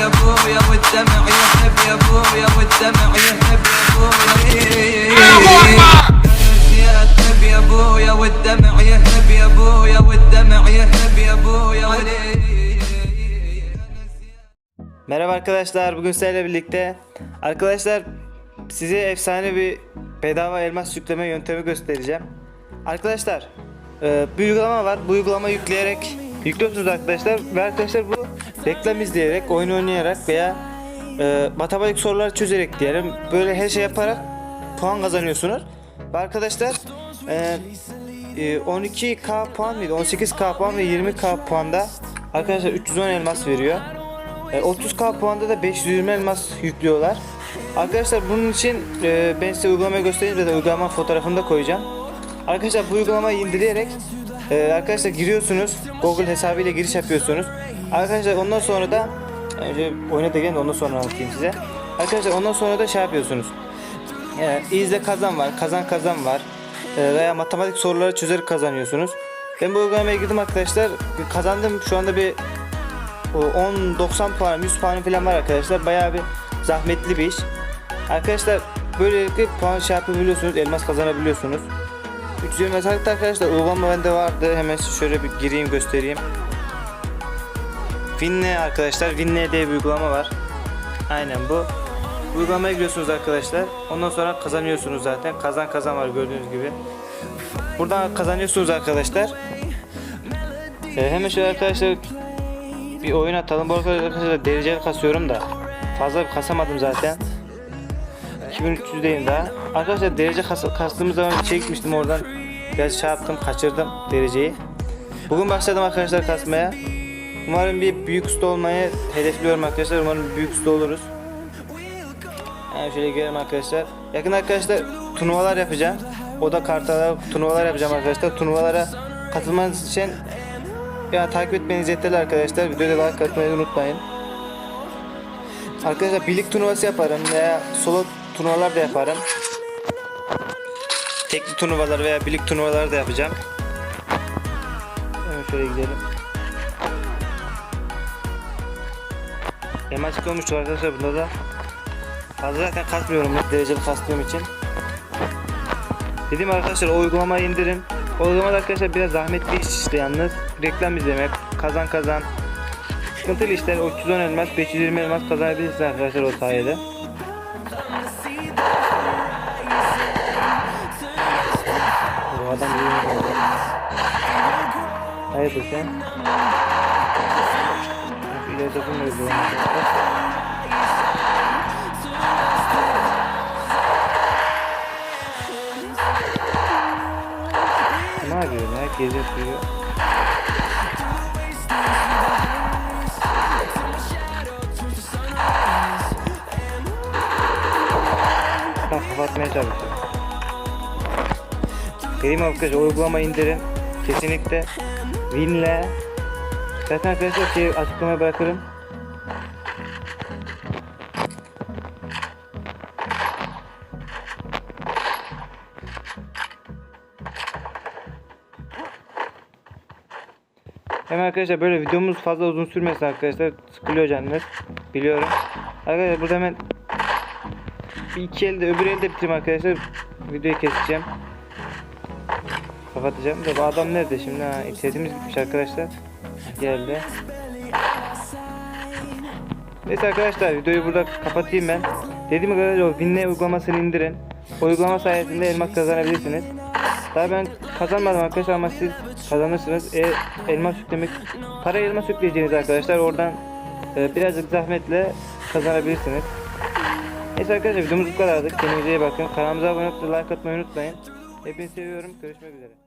يا ابويا والدمع يهب يا ابويا والدمع يهب يا ابويا يا تهب يا ابويا والدمع يهب يا ابويا والدمع يهب يا ابويا Merhaba arkadaşlar, bugün sizlerle birlikte arkadaşlar size efsane bir bedava elmas yükleme yöntemi göstereceğim. Arkadaşlar, e, bir uygulama var. Bu uygulama yükleyerek yüklüyorsunuz arkadaşlar ve arkadaşlar bu reklam izleyerek, oyun oynayarak veya e, matematik sorular çözerek diyelim böyle her şey yaparak puan kazanıyorsunuz. Ve arkadaşlar e, e, 12k puan mıydı? 18k puan ve 20k puanda arkadaşlar 310 elmas veriyor. E, 30k puanda da 520 elmas yüklüyorlar. Arkadaşlar bunun için e, ben size uygulamayı göstereyim de uygulama fotoğrafını da koyacağım. Arkadaşlar bu uygulamayı indirerek e, arkadaşlar giriyorsunuz. Google hesabıyla giriş yapıyorsunuz. Arkadaşlar ondan sonra da önce oyuna ondan sonra anlatayım size. Arkadaşlar ondan sonra da şey yapıyorsunuz. Yani izle kazan var, kazan kazan var. E, veya matematik soruları çözerek kazanıyorsunuz. Ben bu uygulamaya girdim arkadaşlar. Kazandım. Şu anda bir o 10-90 puan, 100 puan falan var arkadaşlar. Bayağı bir zahmetli bir iş. Arkadaşlar böylelikle puan şey yapabiliyorsunuz, elmas kazanabiliyorsunuz. 320 mesajlıkta arkadaşlar uygulama bende vardı. Hemen şöyle bir gireyim göstereyim. Winne arkadaşlar, Winne diye bir uygulama var. Aynen bu. Uygulamaya giriyorsunuz arkadaşlar. Ondan sonra kazanıyorsunuz zaten. Kazan kazan var gördüğünüz gibi. Buradan kazanıyorsunuz arkadaşlar. Ee, hemen şöyle arkadaşlar bir oyun atalım. Bu arkadaşlar dereceli kasıyorum da fazla kasamadım zaten. 2300'deyim daha. Arkadaşlar derece kas zaman çekmiştim oradan. Biraz şey yaptım, kaçırdım dereceyi. Bugün başladım arkadaşlar kasmaya. Umarım bir büyük usta olmayı hedefliyorum arkadaşlar. Umarım büyük usta oluruz. Yani şöyle gelelim arkadaşlar. Yakın arkadaşlar turnuvalar yapacağım. Oda kartalar turnuvalar yapacağım arkadaşlar. Turnuvalara katılmanız için ya takip etmeniz yeterli arkadaşlar. Videoda like atmayı unutmayın. Arkadaşlar birlik turnuvası yaparım veya solo turnuvalar da yaparım. Tekli turnuvalar veya birlik turnuvalar da yapacağım. Hemen şöyle gidelim. Hem açık olmuştu arkadaşlar bunda da. Fazla zaten kasmıyorum dereceli kastığım için. Dedim arkadaşlar o uygulamayı indirin. O uygulamada arkadaşlar biraz zahmetli iş işte yalnız. Reklam izlemek, kazan kazan. Sıkıntılı işler. O 310 elmas, 520 elmas kazanabilirsiniz arkadaşlar o sayede. Adam iyi mi? Hayırdır sen? İleride bulmuyoruz bu arkadaşlar. Ne yapıyor ya? Gece suyu. Tam kapatmaya çalışıyor. Dedim arkadaşlar uygulama indirin. Kesinlikle Win'le Zaten arkadaşlar şey açıklamaya bırakırım. Hemen arkadaşlar böyle videomuz fazla uzun sürmesin arkadaşlar. Sıkılıyor canınız. Biliyorum. Arkadaşlar burada hemen bir iki elde öbür elde bitireyim arkadaşlar. Videoyu keseceğim. Kapatacağım da bu adam nerede şimdi ha? Sesimiz gitmiş arkadaşlar. Geldi. Neyse arkadaşlar videoyu burada kapatayım ben. Dediğim gibi o Winne uygulamasını indirin. O uygulama sayesinde elmas kazanabilirsiniz. Daha ben kazanmadım arkadaşlar ama siz kazanırsınız. E, elmas yüklemek, para elmas yükleyeceğiniz arkadaşlar oradan e, birazcık zahmetle kazanabilirsiniz. Neyse arkadaşlar videomuz bu kadardı. Kendinize iyi bakın. Kanalımıza abone olup like atmayı unutmayın. Hepinizi seviyorum. Görüşmek üzere.